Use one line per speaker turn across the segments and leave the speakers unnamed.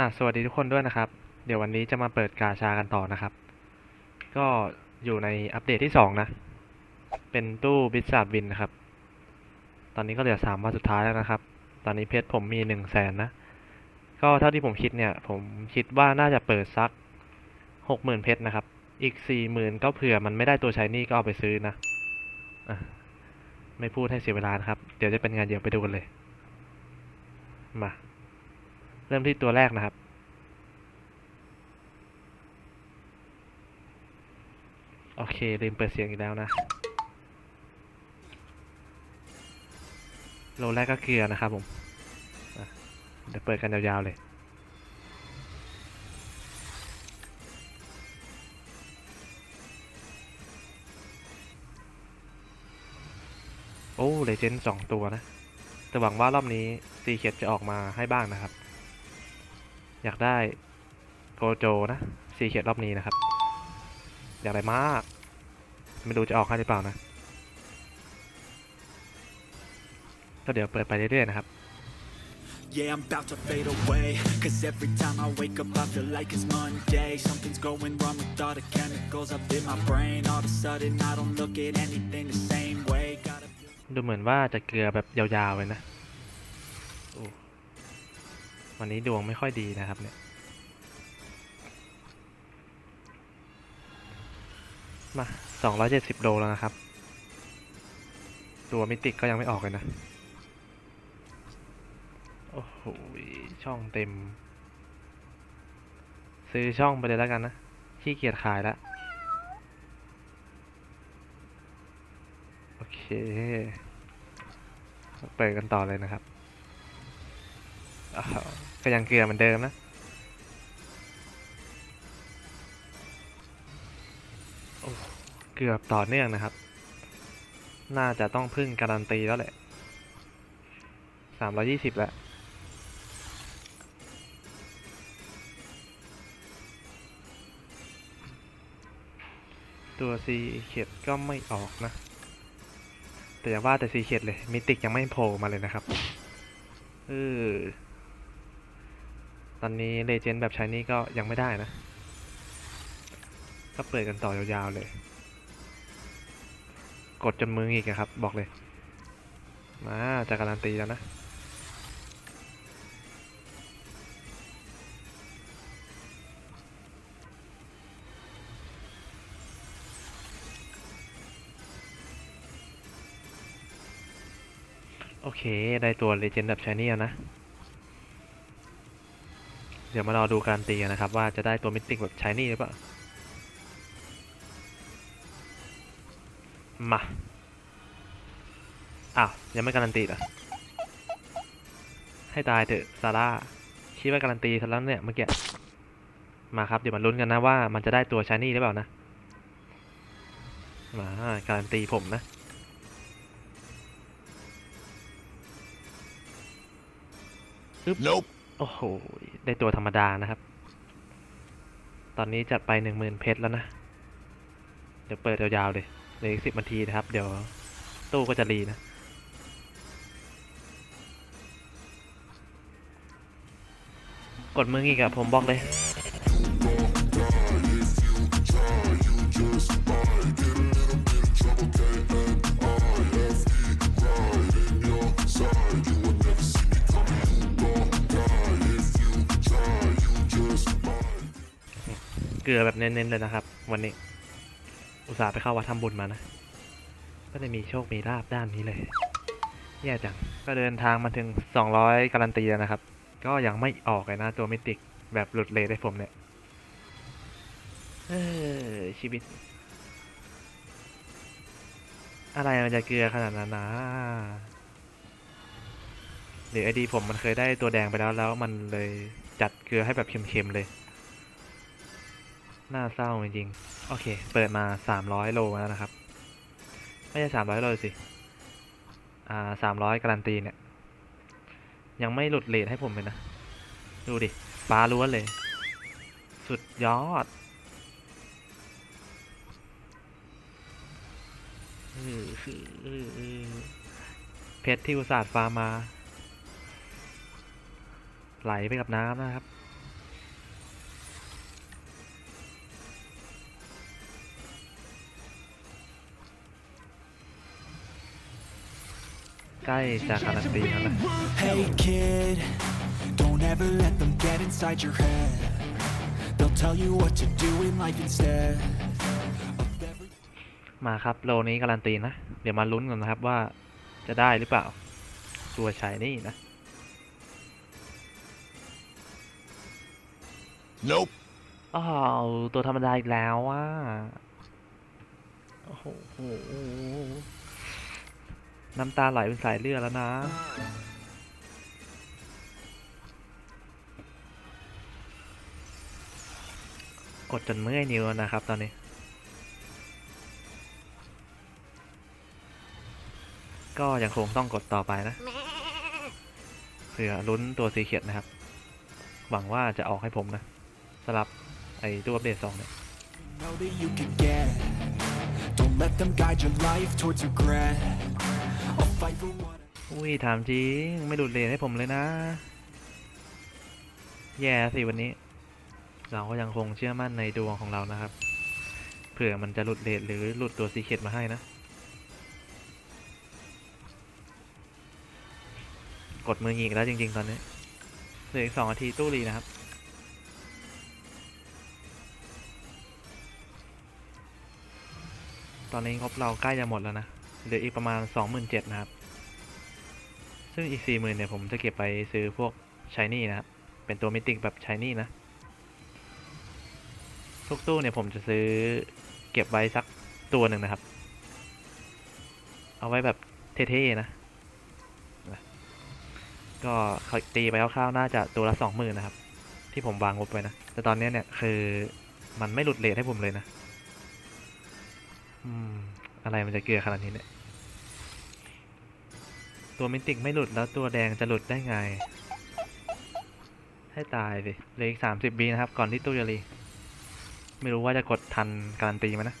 อะสวัสดีทุกคนด้วยนะครับ เดี๋ยววันนี้จะมาเปิดกาชากันต่อนะครับ ก็อยู่ในอัปเดตที่สองนะ เป็นตู้บิสซาร์วินนะครับ ตอนนี้ก็เหลือสามวันสุดท้ายแล้วนะครับ ตอนนี้เพชรผมมีหนึ่งแสนนะ ก็เท่าที่ผมคิดเนี่ย ผมคิดว่าน่าจะเปิดซักหกหมื่นเพชรนะครับ อีกสี่หมื่นก็เผื่อมันไม่ได้ตัวใช้นี่ก็เอาไปซื้อนะอะไม่พูดให้เสียเวลานะครับ เดี๋ยวจะเป็นงานเดี๋ยวไปดูกันเลย มา เริ่มที่ตัวแรกนะครับ โอเค ลืมเปิดเสียงอีกแล้วนะ โลแรกก็เกลือนะครับผมอะเดี๋ยวเปิดกันยาวๆเลยโอ้เลเจนด์สองตัวนะ แต่หวังว่ารอบนี้ซีเคดจะออกมาให้บ้างนะครับ อยากได้โกโจนะซีเคดรอบนี้นะครับ อยากได้มาก ไม่รู้จะออกให้หรือเปล่านะ ก็เดี๋ยวเปิดไปเรื่อยๆนะครับ
Yeah, I'm about to fade away. Cause every time I wake up, I feel like it's Monday. Something's going wrong with all the chemicals up in my brain. All of a sudden, I don't look at anything the same way. Gotta feel
ดูเหมือนว่าจะเกลือแบบยาวๆเลยนะโอ้ วันนี้ดวงไม่ค่อยดีนะครับเนี่ย มา270โลแล้วนะครับ ตัวมิติกก็ยังไม่ออกเลยนะ โอ้โห ช่องเต็ม ซื้อช่องไปเลยแล้วกันนะ ขี้เกียจขายแล้วโอเค เปิดกันต่อเลยนะครับอ้าว ก็ยังเกลือเหมือนเดิมนะ เกือบต่อเนื่องนะครับ น่าจะต้องพึ่งการันตีแล้วแหละสามร้อยี่สิบแล้วตัวซีเข็ดก็ไม่ออกนะ แต่อย่าว่าแต่ซีเข็ดเลย มิติกยังไม่โผล่มาเลยนะครับ เออ ตอนนี้เลเจนด์แบบใช้นี่ก็ยังไม่ได้นะ ก็เปิดกันต่อยาวๆเลย กดจนมืออีกอะครับ บอกเลย มาจะการันตีแล้วนะโอเค ได้ตัวเลเจนด์แบบชายนี่นะ เดี๋ยวมารอดูการตีกันนะครับ ว่าจะได้ตัวมิติกแบบชายนี่หรือเปล่า มา อ้าว ยังไม่การันตีเหรอ ให้ตายเถอะซาร่าคิดว่าการันตีซะแล้วเนี่ยเมื่อกี้ มาครับ เดี๋ยวมาลุ้นกันนะว่ามันจะได้ตัวชายนี่หรือเปล่านะ มาการันตีผมนะ
Nope.
โอ้โห ได้ตัวธรรมดานะครับ ตอนนี้จัดไปหนึ่งหมื่นเพชรแล้วนะ เดี๋ยวเปิดยาวๆเลยเหลืออีกสิบนาทีนะครับ เดี๋ยวตู้ก็จะรีนะ กดมืออีกอะผมบอกเลย กลือแบบเน้นๆเลยนะครับ วันนี้ อุตส่าห์ไปเข้าวัดทำบุญมานะ ก็ได้มีโชคมีลาบด้านนี้เลยแย่จัง ก็เดินทางมาถึง 200 การันตีแล้วนะครับ ก็ยังไม่ออกเลยนะตัวมิติกแบบหลุดเลทให้ผมเนี่ยเออชีวิต อะไรมันจะเกลือขนาดนั้นนะหรือไอดีผมมันเคยได้ตัวแดงไปแล้วแล้วมันเลยจัดเกลือให้แบบเค็มๆเลย น่าเศร้าจริงๆ โอเค เปิดมาสามร้อยโลแล้วนะครับ ไม่ใช่สามร้อยโลสิ อ่าสามร้อยการันตีเนี่ย ยังไม่หลุดเลทให้ผมเลยนะ ดูดิปลาล้วนเลย สุดยอดเพชรที่อุตส่าห์ฟาร์มมา ไหลไปกับน้ำนะครับ ใกล้จะการันตีแล้วนะ
Hey kid, don't ever let them get inside your head. They'll tell you what to do in life instead. of every-
มาครับโลนี้การันตีนะ เดี๋ยวมาลุ้นกันนะครับว่าจะได้หรือเปล่า ตัวชายนี่นะ
Nope.
อ้าวตัวธรรมดาอีกแล้วว่าโอ้โห น้ำตาไหลเป็นสายเลือดแล้วนะ กดจนเมื่อยนิ้วนะครับตอนนี้ ก็ยังคงต้องกดต่อไปนะเพื่อลุ้นตัวสีเขียดนะครับ หวังว่าจะออกให้ผมนะสำหรับไอ้ตัวอัปเดตสองเนี่ย
know that you can get. Don't let them guide your life towards regret.
อุ้ยถามจริงไม่ดูดเลนให้ผมเลยนะ แย่สิวันนี้ เราก็ยังคงเชื่อมั่นในดวงของเรานะครับ เผื่อมันจะหลุดเลนหรือหลุดตัวซีเคดมาให้นะ กดมือหงิกแล้วจริง ๆ ตอนนี้เหลืออีกสองนาทีตู้รีนะครับตอนนี้งบเราใกล้จะหมดแล้วนะ เหลืออีกประมาณสองหมื่นเจ็ดนะครับ ซึ่งอีกสี่หมื่นเนี่ยผมจะเก็บไปซื้อพวกชายนี่นะครับ เป็นตัวมิติกแบบชายนี่นะ ทุกตู้เนี่ยผมจะซื้อเก็บไว้สักตัวหนึ่งนะครับ เอาไว้แบบเท่ๆนะ ก็ตีไปคร่าวๆน่าจะตัวละสองหมื่นนะครับ ที่ผมวางงบไว้นะ แต่ตอนนี้เนี่ยคือมันไม่หลุดเลทให้ผมเลยนะ อืม อะไรมันจะเกลือขนาดนี้เนี่ย ตัวมิติกไม่หลุดแล้วตัวแดงจะหลุดได้ไง ให้ตายสิเหลืออีกสามสิบบีนะครับ ก่อนที่ตู้จะรีไม่รู้ว่าจะกดทันการันตีไหมนะ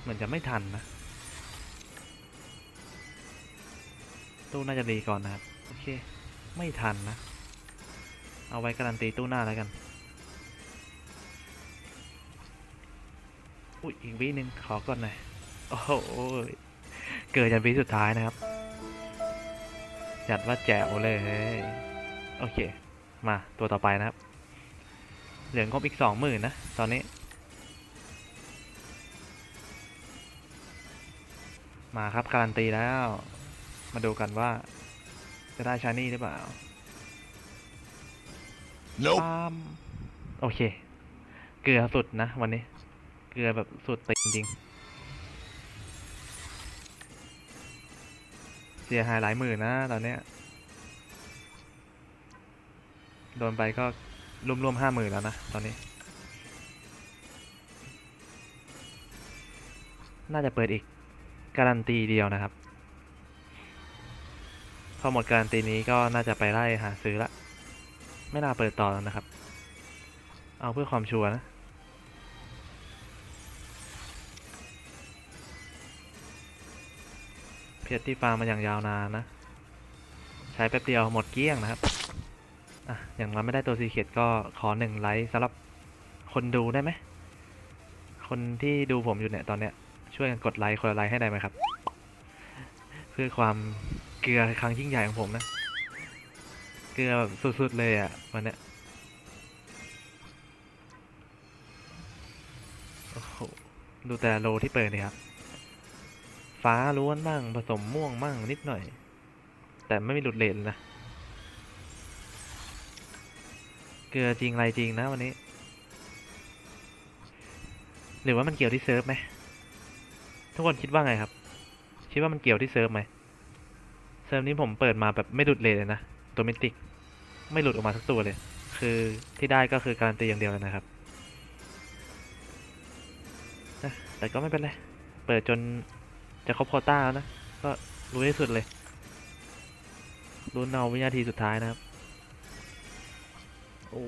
เหมือนจะไม่ทันนะ ตู้น่าจะรีก่อนนะครับ โอเค ไม่ทันนะ เอาไว้การันตีตู้หน้าแล้วกันอุ้ยอีกวิหนึ่งขอก่อนหน่อย โอ้โหเกิดจนวิสุดท้ายนะครับ จัดว่าแจ๋วเลย โอเค มาตัวต่อไปนะครับ เหลืองบอีกสองหมื่นนะ ตอนนี้ มาครับ การันตีแล้ว มาดูกันว่า จะได้ชานี่หรือเปล่า
Nope.
ปามโอเค เกลือสุดนะวันนี้ เกลือแบบสุดติงจริง เสียหายหลายหมื่นนะตอนเนี้ย โดนไปก็รวมๆห้าหมื่นแล้วนะตอนนี้ น่าจะเปิดอีกการันตีเดียวนะครับ พอหมดการันตีนี้ก็น่าจะไปไล่หาซื้อละ ไม่น่าเปิดต่อแล้วนะครับ เอาเพื่อความชัวร์นะ เพชรที่ฟาร์มมาอย่างยาวนานนะ ใช้แป๊บเดียวหมดเกลี้ยงนะครับอะอย่างน้อยไม่ได้ตัวซีเคียดก็ขอหนึ่งไลค์สำหรับคนดูได้ไหม คนที่ดูผมอยู่เนี่ยตอนเนี้ย ช่วยกันกดไลค์คนละไลค์ให้ได้ไหมครับ เพื่อความเกลือครั้งยิ่งใหญ่ของผมนะ เกลือแบบสุดๆเลยอะ่ะวันเนี้ยดูแต่โลที่เปิดเนี่ยครับ ฟ้าล้วนบ้าง ผสมม่วงบ้างนิดหน่อย แต่ไม่มีหลุดเลนนะ เกลือจริงอะไรจริงนะวันนี้ หรือว่ามันเกี่ยวที่เซิร์ฟไหมทุกคนคิดว่าไงครับ คิดว่ามันเกี่ยวที่เซิร์ฟไหมเซิร์ฟนี้ผมเปิดมาแบบไม่หลุดเลนเลยนะตัวมิติก ไม่หลุดออกมาสักตัวเลย คือที่ได้ก็คือการันตีอย่างเดียวเลยนะครับแต่ก็ไม่เป็นไร เปิดจน จะครบโคต้าแล้วนะ ก็รู้ที่สุดเลยรุ้นเอาวินาทีสุดท้ายนะครับ โอ้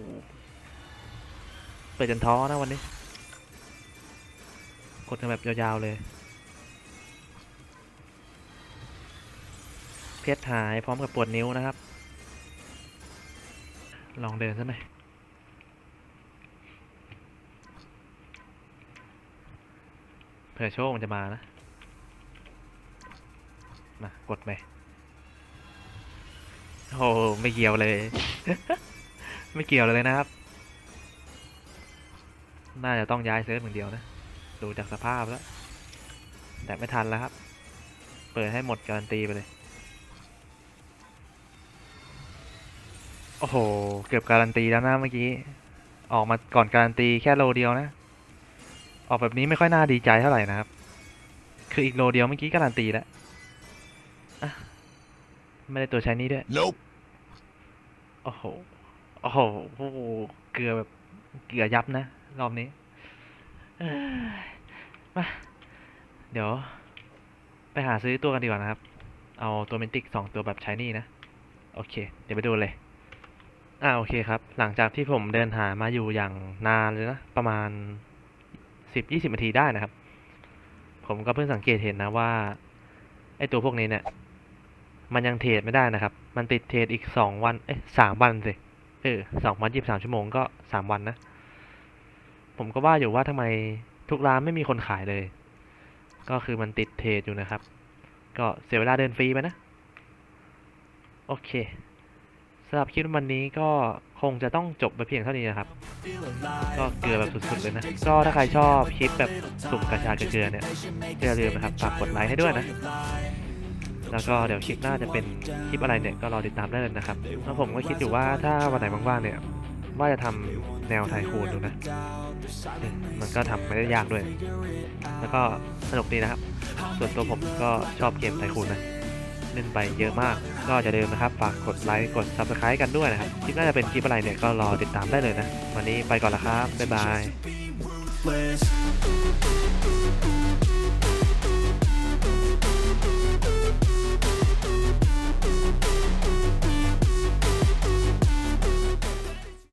เปิดจนท้อนะวันนี้ กดกันแบบยาวๆเลย เพชรหายพร้อมกับปวดนิ้วนะครับ ลองเดินซะหน่อยเผื่อโชคมันจะมานะ มากดไปโอ้โหไม่เกี่ยวเลย ไม่เกี่ยวเลยนะครับ น่าจะต้องย้ายเซิร์ฟหมือนเดียวนะ ดูจากสภาพแล้ว แต่ไม่ทันแล้วครับ เปิดให้หมดการันตีไปเลย โอ้โห เกือบการันตีแล้วนะเมื่อกี้ ออกมาก่อนการันตีแค่โลเดียวนะ ออกแบบนี้ไม่ค่อยน่าดีใจเท่าไหร่นะครับ คืออีกโลเดียวเมื่อกี้การันตีแล้ว ไม่ได้ตัวใช้นี้ด้วย
Nope.
โอ้โห โอ้โหโอ้โหเกลือแบบเกลือยับนะ รอบนี้เอ้ยมา เดี๋ยว ไปหาซื้อตัวกันดีกว่านะครับ เอาตัวเมนติกสองตัวแบบใช้นี่นะ โอเค เดี๋ยวไปดูเลย อ่าโอเคครับ หลังจากที่ผมเดินหามาอยู่อย่างนานเลยนะ ประมาณสิบยี่สิบนาทีได้นะครับ ผมก็เพิ่งสังเกตเห็นนะว่า ไอตัวพวกนี้เนี่ย มันยังเทรดไม่ได้นะครับ มันติดเทรดอีกสองวัน เอ้ยสามวันสิ เออสองวันยี่สิบสามชั่วโมงก็สามวันนะ ผมก็ว่าอยู่ว่าทำไมทุกร้านไม่มีคนขายเลย ก็คือมันติดเทรดอยู่นะครับ ก็เสียเวลาเดินฟรีไปนะ โอเคสำหรับคลิปวันนี้ก็คงจะต้องจบไปเพียงเท่านี้นะครับ ก็เกลือแบบสุดๆเลยนะ ก็ถ้าใครชอบคลิปแบบสุ่มกระชากระเกลือเนี่ยอย่าลืมนะครับฝากกดไลค์ให้ด้วยนะ แล้วก็เดี๋ยวคลิปหน้าจะเป็นคลิปอะไรเนี่ยก็รอติดตามได้เลยนะครับแล้วผมก็คิดอยู่ว่าถ้าวันไหนว่างๆเนี่ยว่าจะทำแนวไทคูนดูนะเอ๊ะมันก็ทำไม่ได้ยากด้วย แล้วก็สนุกดีนะครับ ส่วนตัวผมก็ชอบเกมไทคูนนะ เล่นไปเยอะมาก ก็จะเดิมนะครับ ฝากกดไลค์ กด subscribe กันด้วยนะครับ คลิปน่าจะเป็นคลิปอะไรเนี่ย ก็รอติดตามได้เลยนะ วันนี้ไปก่อนละครับ บ๊ายบาย